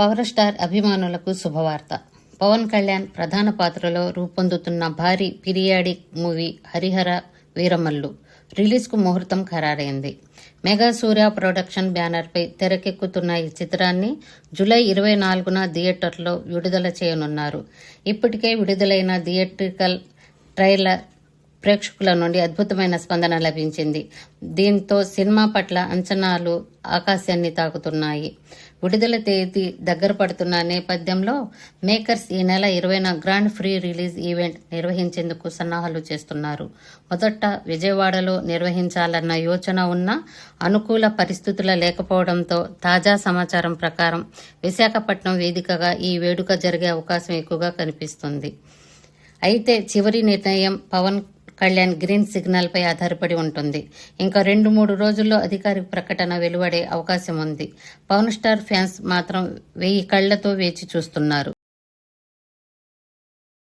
Power star అభిమానులకు శుభవార్త. పవన్ కళ్యాణ్ ప్రధాన పాత్రలో రూపొందుతున్న భారీ పీరియాడిక్ మూవీ హరిహర వీరమల్లు రిలీజ్కు ముహూర్తం ఖరారైంది. మెగా సూర్య ప్రొడక్షన్ బ్యానర్పై తెరకెక్కుతున్న ఈ చిత్రాన్ని జూలై ఇరవై నాలుగున థియేటర్లో విడుదల చేయనున్నారు. ఇప్పటికే విడుదలైన థియేట్రికల్ ట్రైలర్ ప్రేక్షకుల నుండి అద్భుతమైన స్పందన లభించింది. దీంతో సినిమా పట్ల అంచనాలు ఆకాశాన్ని తాకుతున్నాయి. విడుదల తేదీ దగ్గర పడుతున్న నేపథ్యంలో మేకర్స్ ఈ నెల ఇరవైన గ్రాండ్ ఫ్రీ రిలీజ్ ఈవెంట్ నిర్వహించేందుకు సన్నాహాలు చేస్తున్నారు. మొదట విజయవాడలో నిర్వహించాలన్న యోచన ఉన్నా అనుకూల పరిస్థితుల లేకపోవడంతో తాజా సమాచారం ప్రకారం విశాఖపట్నం వేదికగా ఈ వేడుక జరిగే అవకాశం ఎక్కువగా కనిపిస్తుంది. అయితే చివరి నిర్ణయం పవన్ కళ్యాణ్ గ్రీన్ సిగ్నల్ పై ఆధారపడి ఉంటుంది. ఇంకా రెండు మూడు రోజుల్లో అధికారిక ప్రకటన వెలువడే అవకాశం ఉంది. పవన్ స్టార్ ఫ్యాన్స్ మాత్రం వెయ్యి కళ్ళతో వేచి చూస్తున్నారు.